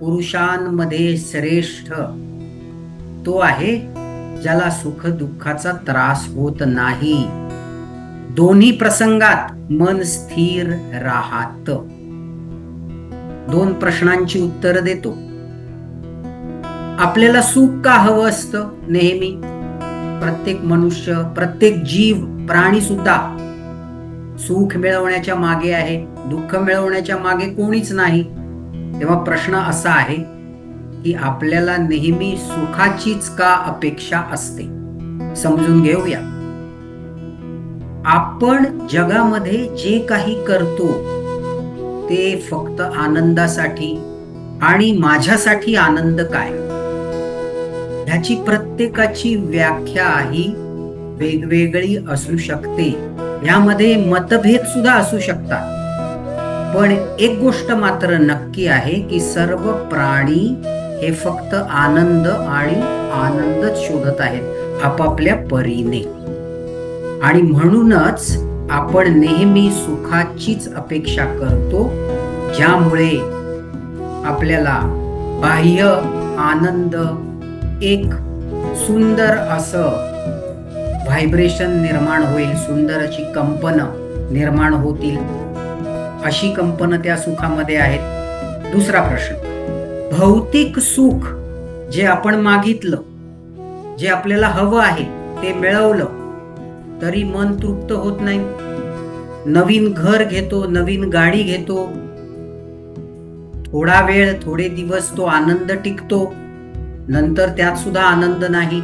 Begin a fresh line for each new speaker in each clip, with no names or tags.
पुरुषांमध्ये श्रेष्ठ तो आहे ज्याला सुख दुःखाचा त्रास होत नाही. दोन्ही प्रसंगात मन स्थिर राहत. दोन प्रश्नांची उत्तर देतो. आपल्याला सुख का हवं असतं नेहमी? प्रत्येक मनुष्य प्रत्येक जीव प्राणी सुद्धा सुख मिळवण्याच्या मागे आहे. दुःख मिळवण्याच्या मागे कोणीच नाही. तेव्हा प्रश्न असा आहे की आपल्याला नेहमी सुखाचीच का अपेक्षा असते? समजून घेऊया. आपण जगामध्ये जे काही करतो ते फक्त आनंदासाठी आणि माझ्यासाठी आनंद काय? ह्याची प्रत्येकाची व्याख्या ही वेगवेगळी असू शकते. यामध्ये मतभेद सुद्धा असू शकतात. पण एक गोष्ट मात्र नक्की आहे की सर्व प्राणी हे फक्त आनंद आणि आनंदच शोधत आहेत आपापल्या परीने. आणि म्हणूनच आपण नेहमी सुखाचीच अपेक्षा करतो ज्यामुळे आपल्याला बाह्य आनंद एक सुंदर असं व्हायब्रेशन निर्माण होईल सुंदर अशी कंपन निर्माण होतील. अशी कंपन त्या सुखामध्ये आहेत? दुसरा प्रश्न. भौतिक सुख जे आपण मागितलं जे आपल्याला हवं आहे ते मिळवलं तरी मन तृप्त होत नाही. नवीन घर घेतो नवीन गाडी घेतो. थोडा वेळ थोडे दिवस तो आनंद टिकतो. नंतर त्यात सुद्धा आनंद नाही.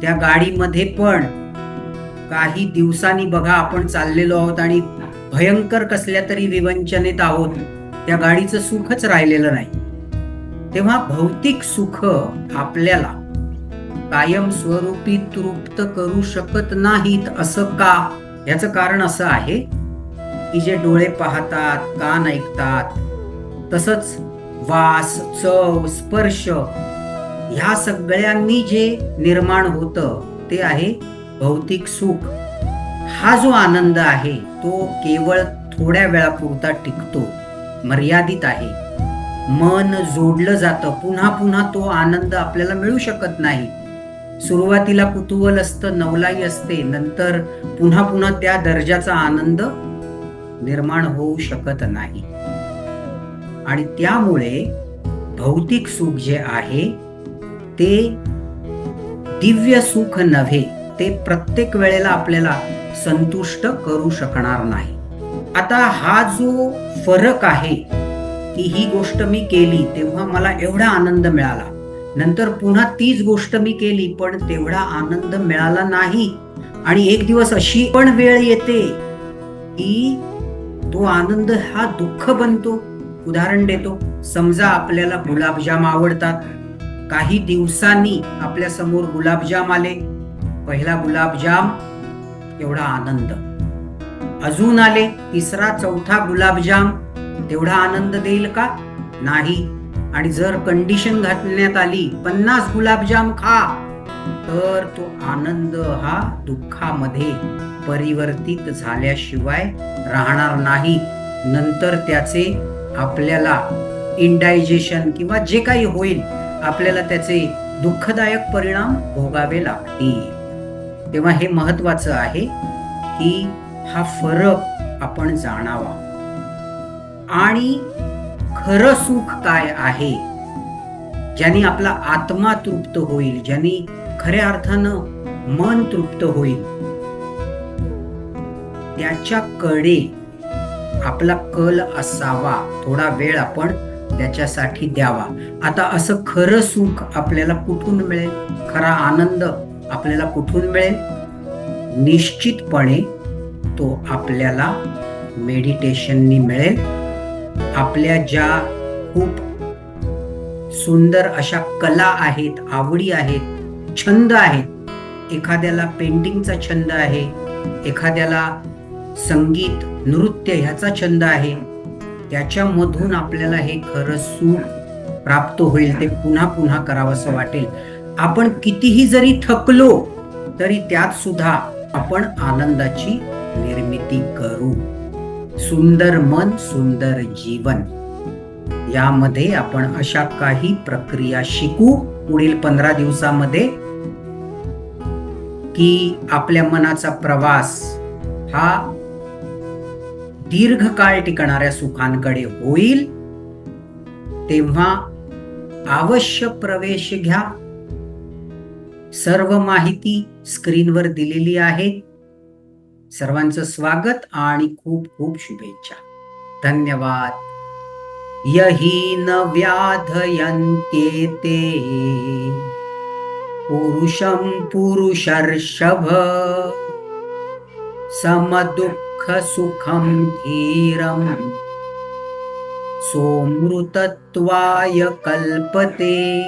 त्या गाडीमध्ये पण काही दिवसांनी बघा आपण चाललेलो आहोत आणि भयंकर कसल्या तरी विवंचनेत आहोत त्या गाडीचं सुखच राहिलेलं नाही. तेव्हा भौतिक सुख आपल्याला कायम स्वरूपी तृप्त करू शकत नाहीत असं का? याचं कारण असं आहे की जे डोळे पाहतात कान ऐकतात तसंच वास चव स्पर्श ह्या सगळ्यांनी जे निर्माण होतं ते आहे भौतिक सुख. हा जो आनंद आहे तो केवळ थोड्या वेळापुरता टिकतो मर्यादित आहे. मन जोडलं जातं पुन्हा पुन्हा तो आनंद आपल्याला मिळू शकत नाही. सुरुवातीला कुतूहल असतं नवलाई असते नंतर पुन्हा पुन्हा त्या दर्जाचा आनंद निर्माण होऊ शकत नाही. आणि त्यामुळे भौतिक सुख जे आहे ते दिव्य सुख नव्हे ते प्रत्येक वेळेला आपल्याला संतुष्ट करू शकणार नाही. आता हा जो फरक आहे की ही गोष्ट मी केली तेव्हा मला एवढा आनंद मिळाला. नंतर पुन्हा तीच गोष्ट मी केली पण तेवढा आनंद मिळाला नाही. आणि एक दिवस अशी पण वेळ येते की तो आनंद हा दुःख बनतो. उदाहरण देतो समजा आपल्याला गुलाबजाम आवडतात. काही दिवसांनी आपल्यासमोर गुलाबजाम आले. पहिला गुलाबजाम तेवढा आनंद. अजून आले तिसरा चौथा गुलाबजाम तेवढा आनंद देईल का? नाही. आणि जर कंडिशन घालण्यात आली पन्नास गुलाबजाम खा. तर तो आनंद हा दुःखामध्ये परिवर्तित झाल्याशिवाय राहणार नाही. नंतर त्याचे आपल्याला इंडायजेशन किंवा जे काही होईल आपल्याला त्याचे दुःखदायक परिणाम भोगावे लागतील. तेव्हा हे महत्वाचं आहे की हा फरक आपण जाणावा. आणि खरं सुख काय आहे? ज्याने आपला आत्मा तृप्त होईल ज्याने खऱ्या अर्थानं मन तृप्त होईल त्याच्याकडे आपला कल असावा. थोडा वेळ आपण त्याच्यासाठी द्यावा. आता असं खरं सुख आपल्याला कुठून मिळेल? खरा आनंद आपल्याला कुठून मिळेल? निश्चितपणे तो आपल्याला मेडिटेशननी मिळेल. आपल्या ज्या खूप सुंदर अशा कला आहेत आवडी आहेत छंद आहेत एखाद्याला पेंटिंगचा छंद आहे एखाद्याला संगीत नृत्य ह्याचा छंद आहे त्याच्यामधून आपल्याला हे खरं सुख प्राप्त होईल ते पुन्हा पुन्हा करावंसं वाटेल. आपण कितीही जरी थकलो तरी त्यात सुद्धा आपण आनंदाची निर्मिती करू. सुंदर मन सुंदर जीवन. यामध्ये आपण अशा काही प्रक्रिया शिकू पुढील पंधरा दिवसामध्ये की आपल्या मनाचा प्रवास हा दीर्घकाळ टिकणाऱ्या सुखांकडे होईल. तेव्हा अवश्य प्रवेश घ्या. सर्व माहिती स्क्रीनवर दिलेली आहे. सर्वांचं स्वागत आणि खूप खूप शुभेच्छा. धन्यवाद. यही न व्याधयन्त्येते पुरुषं पुरुषर्षभ. समदुःख धीरम् धीरं. सोमृतत्वाय कल्पते.